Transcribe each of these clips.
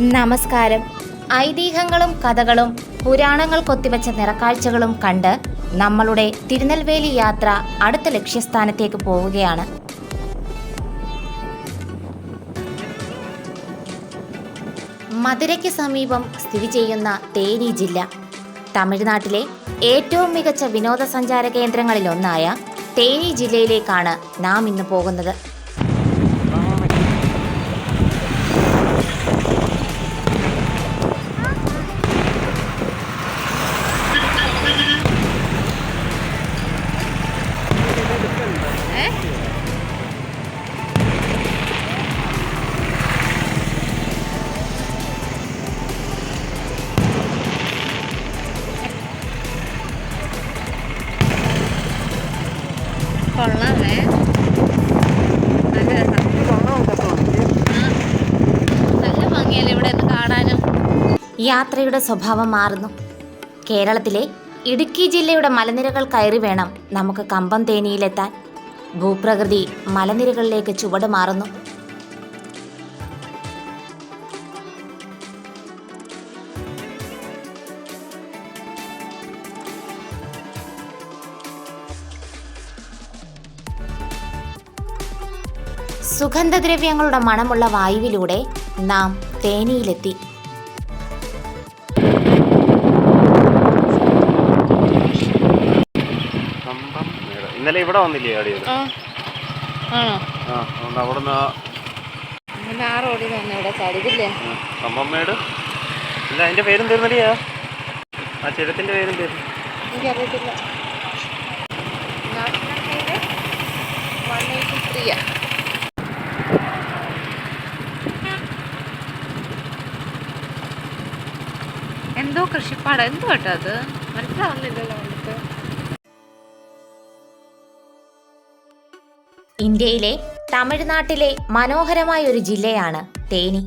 നമസ്കാരം. ഐതിഹ്യങ്ങളും കഥകളും പുരാണങ്ങൾ കൊത്തിവെച്ച നിറക്കാഴ്ചകളും കണ്ട് നമ്മളുടെ തിരുനെൽവേലി യാത്ര അടുത്ത ലക്ഷ്യസ്ഥാനത്തേക്ക് പോവുകയാണ്. മധുരയ്ക്ക് സമീപം സ്ഥിതി ചെയ്യുന്ന തേനി ജില്ല. തമിഴ്നാട്ടിലെ ഏറ്റവും മികച്ച വിനോദസഞ്ചാര കേന്ദ്രങ്ങളിലൊന്നായ തേനി ജില്ലയിലേക്കാണ് നാം ഇന്ന് പോകുന്നത്. കൊള്ളാമേ. നല്ല ഭംഗിയല്ലേ ഇവിടെ ഒന്ന് കാണാനും? യാത്രയുടെ സ്വഭാവം മാറുന്നു. കേരളത്തിലെ ഇടുക്കി ജില്ലയുടെ മലനിരകൾ കയറി വേണം നമുക്ക് കമ്പം തേനിയിലെത്താൻ. ഭൂപ്രകൃതി മലനിരകളിലേക്ക് ചുവട് മാറുന്നു. സുഗന്ധദ്രവ്യങ്ങളുടെ മണമുള്ള വായുവിലൂടെ നാം തേനിയിലെത്തി. ഇന്നലെ ഇവിടെ വന്നില്ലേ അവിടുന്ന് ഇല്ല അതിന്റെ പേരും തീർന്നില്ലയാ ആ ചുരത്തിന്റെ പേരും തീർന്നു എനിക്കറിയത്തില്ല. വൺ എയ്റ്റി ത്രീയാ എന്തോ കൃഷിപ്പാട എന്തോ കേട്ടോ അത്? മനസ്സിലാവുന്നില്ലല്ലോ നമുക്ക്. ഇന്ത്യയിലെ തമിഴ്നാട്ടിലെ മനോഹരമായ ഒരു ജില്ലയാണ് തേനി.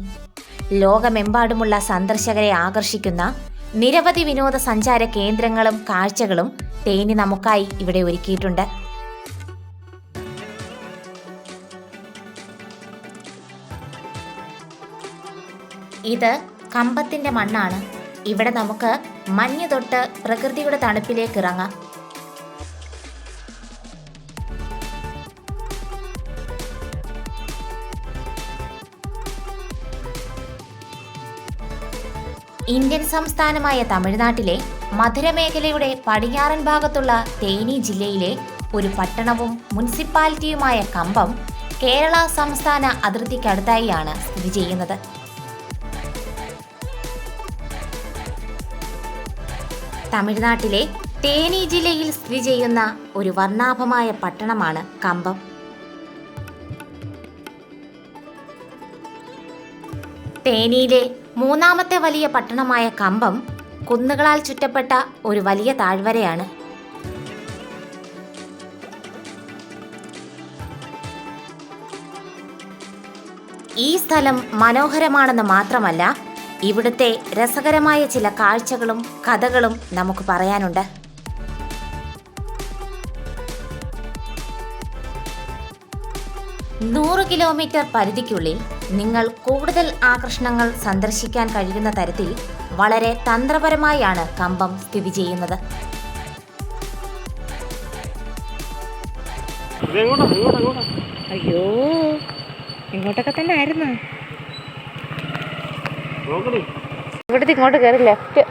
ലോകമെമ്പാടുമുള്ള സന്ദർശകരെ ആകർഷിക്കുന്ന നിരവധി വിനോദസഞ്ചാര കേന്ദ്രങ്ങളും കാഴ്ചകളും തേനി നമുക്കായി ഇവിടെ ഒരുക്കിയിട്ടുണ്ട്. ഇത് കമ്പത്തിന്റെ മണ്ണാണ്. ഇവിടെ നമുക്ക് മഞ്ഞ് തൊട്ട് പ്രകൃതിയുടെ തണുപ്പിലേക്ക് ഇറങ്ങാം. ഇന്ത്യൻ സംസ്ഥാനമായ തമിഴ്നാട്ടിലെ മധുരമേഖലയുടെ പടിഞ്ഞാറൻ ഭാഗത്തുള്ള തേനി ജില്ലയിലെ ഒരു പട്ടണവും മുനിസിപ്പാലിറ്റിയുമായ കമ്പം കേരള സംസ്ഥാന അതിർത്തിക്കടുത്തായിയാണ് സ്ഥിതി ചെയ്യുന്നത്. തമിഴ്നാട്ടിലെ തേനി ജില്ലയിൽ സ്ഥിതി ചെയ്യുന്ന ഒരു വർണാഭമായ പട്ടണമാണ് കമ്പം. തേനിയിലെ മൂന്നാമത്തെ വലിയ പട്ടണമായ കമ്പം കുന്നുകളാൽ ചുറ്റപ്പെട്ട ഒരു വലിയ താഴ്വരയാണ്. ഈ സ്ഥലം മനോഹരമാണെന്ന് മാത്രമല്ല ഇവിടുത്തെ രസകരമായ ചില കാഴ്ചകളും കഥകളും നമുക്ക് പറയാനുണ്ട്. നൂറ് കിലോമീറ്റർ പരിധിക്കുള്ളിൽ നിങ്ങൾ കൂടുതൽ ആകർഷണങ്ങൾ സന്ദർശിക്കാൻ കഴിയുന്ന തരത്തിൽ വളരെ തന്ത്രപരമായാണ് കമ്പം സ്ഥിതി ചെയ്യുന്നത്. അയ്യോ ഇങ്ങോട്ടൊക്കെ തന്നെ ആയിരുന്നു. ഇവിടുത്തെ ഇങ്ങോട്ട് കയറി ലെഫ്റ്റ്